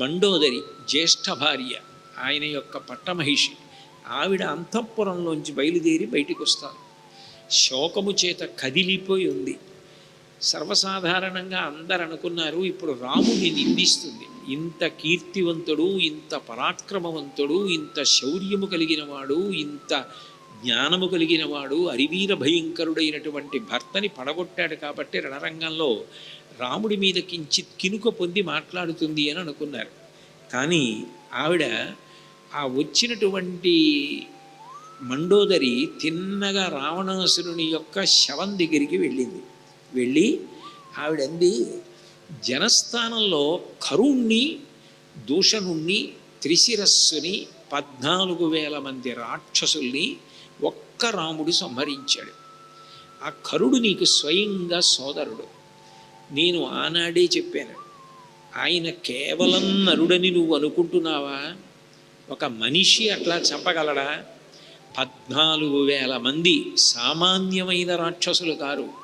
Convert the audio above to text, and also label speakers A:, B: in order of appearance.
A: మండోదరి జ్యేష్ఠ భార్య ఆయన యొక్క పట్టమహిషి. ఆవిడ అంతఃపురంలోంచి బయలుదేరి బయటికి వస్తారు శోకము చేత కదిలిపోయి ఉంది. సర్వసాధారణంగా అందరు అనుకున్నారు ఇప్పుడు రాముని నిందిస్తుంది. ఇంత కీర్తివంతుడు ఇంత పరాక్రమవంతుడు ఇంత శౌర్యము కలిగినవాడు ఇంత జ్ఞానము కలిగినవాడు అరివీర భయంకరుడైనటువంటి భర్తని పడగొట్టాడు కాబట్టి రణరంగంలో రాముడి మీద కించిత్ కినుక పొంది మాట్లాడుతుంది అని అనుకున్నారు. కానీ ఆవిడ ఆ వచ్చినటువంటి మండోదరి తిన్నగా రావణాసురుని యొక్క శవం దగ్గరికి వెళ్ళింది. వెళ్ళి ఆవిడంది జనస్థానంలో కరుణ్ణి దూషణుణ్ణి త్రిశిరస్సుని పద్నాలుగు వేల మంది రాక్షసుల్ని ఒక్క రాముడు సంహరించాడు. ఆ కరుడు నీకు స్వయంగా సోదరుడు. నేను ఆనాడే చెప్పాను ఆయన కేవలం నరుడని నువ్వు అనుకుంటున్నావా? ఒక మనిషి అట్లా చంపగలడా? పద్నాలుగు వేల మంది సామాన్యమైన రాక్షసులు కారు.